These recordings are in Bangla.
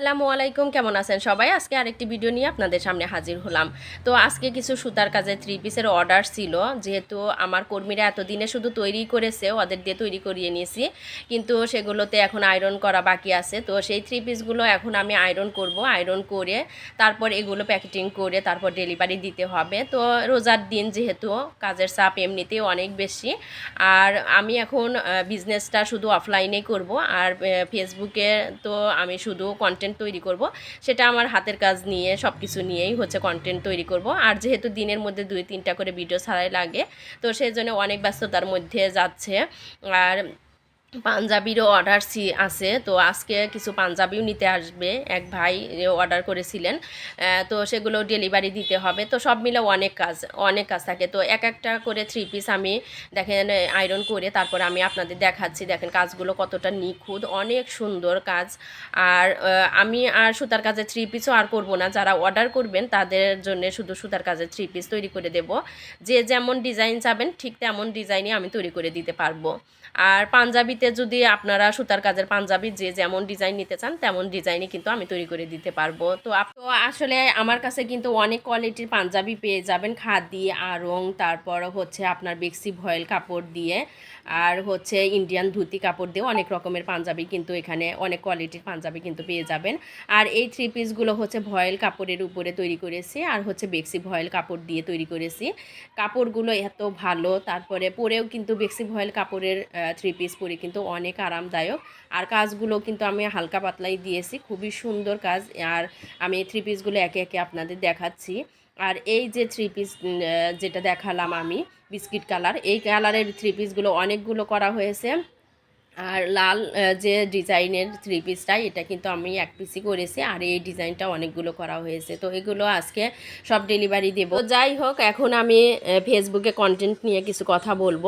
আসসালামু আলাইকুম, কেমন আছেন সবাই? আজকে আরেকটি ভিডিও নিয়ে আপনাদের সামনে হাজির হলাম। তো আজকে কিছু সুতার কাজে থ্রি পিসের অর্ডার ছিল, যেহেতু আমার কর্মীরা এতদিনে শুধু তৈরি করেছে, ওদের দিয়ে তৈরি করিয়ে নিয়েছি। কিন্তু সেগুলোতে এখন আয়রন করা বাকি আছে। তো সেই থ্রি পিসগুলো এখন আমি আয়রন করব। আয়রন করে তারপর এগুলো প্যাকেটিং করে তারপর ডেলিভারি দিতে হবে। তো রোজার দিন যেহেতু কাজের চাপ এমনিতেই অনেক বেশি, আর আমি এখন বিজনেসটা শুধু অফলাইনেই করব। আর ফেসবুকে তো আমি শুধু কন্টেন্ট তৈরি করব, সেটা আমার হাতের কাজ নিয়ে সব কিছু নিয়েই হচ্ছে কন্টেন্ট তৈরি করব। আর যেহেতু দিনের মধ্যে দুই তিনটা করে ভিডিও ছাড়াই লাগে, তো সেই জন্য অনেক ব্যস্ততার মধ্যে যাচ্ছে। আর পাঞ্জাবিরও অর্ডার সি আছে। তো আজকে কিছু পাঞ্জাবিও নিতে আসবে। এক ভাই অর্ডার করেছিলেন। তো সেগুলো ডেলিভারি দিতে হবে। তো সব মিলে অনেক কাজ অনেক কাজ থাকে। তো এক একটা করে থ্রি পিস আমি দেখেন আয়রন করে তারপর আমি আপনাদের দেখাচ্ছি। দেখেন কাজগুলো কতটা নিখুঁত, অনেক সুন্দর কাজ। আর আমি আর সুতার কাজে থ্রি পিসও আর করব না। যারা অর্ডার করবেন, তাদের জন্য শুধু সুতার কাজে থ্রি পিস তৈরি করে দেব। যে যেমন ডিজাইন চাবেন, ঠিক তেমন ডিজাইনই আমি তৈরি করে দিতে পারব। আর পাঞ্জাবিতে যদি আপনারা সুতার কাজের পাঞ্জাবি যে যেমন ডিজাইন নিতে চান, তেমন ডিজাইনই কিন্তু আমি তৈরি করে দিতে পারব। তো তো আসলে আমার কাছে কিন্তু অনেক কোয়ালিটির পাঞ্জাবি পেয়ে যাবেন, খাদি আরং তারপর হচ্ছে আপনার বেক্সি ভয়েল কাপড় দিয়ে, আর হচ্ছে ইন্ডিয়ান ধুতি কাপড় দিয়ে অনেক রকমের পাঞ্জাবি কিন্তু এখানে অনেক কোয়ালিটির পাঞ্জাবি কিন্তু পেয়ে যাবেন। আর এই থ্রি পিসগুলো হচ্ছে ভয়েল কাপড়ের উপরে তৈরি করেছি, আর হচ্ছে বেক্সি ভয়েল কাপড় দিয়ে তৈরি করেছি। কাপড়গুলো এত ভালো, তারপরে পরেও কিন্তু বেক্সি ভয়েল কাপড়ের থ্রি পিস পরে কিন্তু অনেক আরামদায়ক। আর কাজগুলো কিন্তু আমি হালকা পাতলাই দিয়েছি, খুবই সুন্দর কাজ। আর আমি থ্রি পিসগুলো একে একে আপনাদের দেখাচ্ছি। আর এই যে থ্রি পিস যেটা দেখালাম আমি, বিস্কিট কালার, এই কালারের থ্রি পিসগুলো অনেকগুলো করা হয়েছে। আর লাল যে ডিজাইনের থ্রি পিসটা এটা কিন্তু আমি এক পিসই করেছি, আর এই ডিজাইনটা অনেকগুলো করা হয়েছে। তো এগুলো আজকে সব ডেলিভারি দেবো। যাই হোক, এখন আমি ফেসবুকে কন্টেন্ট নিয়ে কিছু কথা বলব।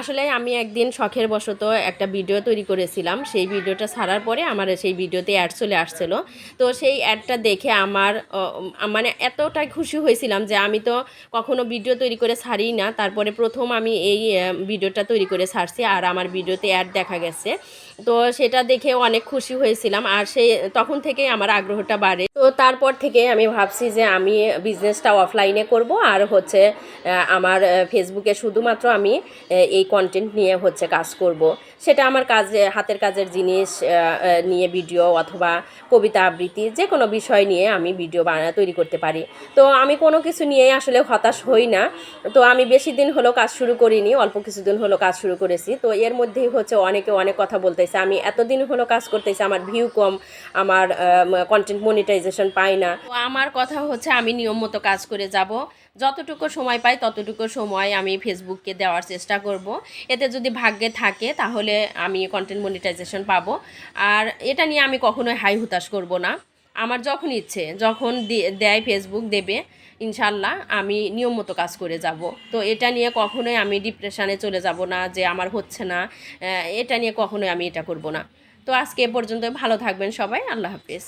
আসলে আমি একদিন শখের বশত একটা ভিডিও তৈরি করেছিলাম। সেই ভিডিওটা ছাড়ার পরে আমার সেই ভিডিওতে অ্যাড চলে আসছিল। তো সেই অ্যাডটা দেখে আমার মানে এতটাই খুশি হয়েছিলাম যে আমি তো কখনো ভিডিও তৈরি করে ছাড়ি না। তারপরে প্রথম আমি এই ভিডিওটা তৈরি করে ছাড়ছি, আর আমার ভিডিওতে অ্যাড দেখা তো সেটা দেখে অনেক খুশি হয়েছিলাম। আর সেই তখন থেকেই আমার আগ্রহটা বাড়ে। তো তারপর থেকে আমি ভাবছি যে আমি বিজনেসটা অফলাইনে করব। আর হচ্ছে আমার ফেসবুকে শুধুমাত্র আমি এই কন্টেন্ট নিয়ে হচ্ছে কাজ করব। সেটা আমার কাজে, হাতের কাজের জিনিস নিয়ে ভিডিও অথবা কবিতা আবৃত্তি যে কোনো বিষয় নিয়ে আমি ভিডিও বানা তৈরি করতে পারি। তো আমি কোনো কিছু নিয়েই আসলে হতাশ হই না। তো আমি বেশি দিন হলো কাজ শুরু করিনি, অল্প কিছুদিন হলো কাজ শুরু করেছি। তো এর মধ্যেই হচ্ছে অনেকে অনেক কথা বলতেছে। আমি এতদিন হলো কাজ করতেছি, আমার ভিউ কম, আমার কন্টেন্ট মনিটাইজেশন পাই না। তো আমার কথা হচ্ছে আমি নিয়ম মতো কাজ করে যাব। যতটুকু সময় পাই ততটুকু সময় আমি ফেসবুককে দেওয়ার চেষ্টা করব। এতে যদি ভাগ্যে থাকে তাহলে আমি কন্টেন্ট মনিটাইজেশন পাবো। আর এটা নিয়ে আমি কখনোই হাই হুতাশ করব না। আমার যখন ইচ্ছে, যখন দেয় ফেসবুক দেবে, ইনশাল্লাহ আমি নিয়ম মতো কাজ করে যাব। তো এটা নিয়ে কখনোই আমি ডিপ্রেশানে চলে যাব না যে আমার হচ্ছে না এটা নিয়ে কখনোই আমি এটা করব না। তো আজকে এ পর্যন্ত ভালো থাকবেন সবাই, আল্লাহ হাফিজ।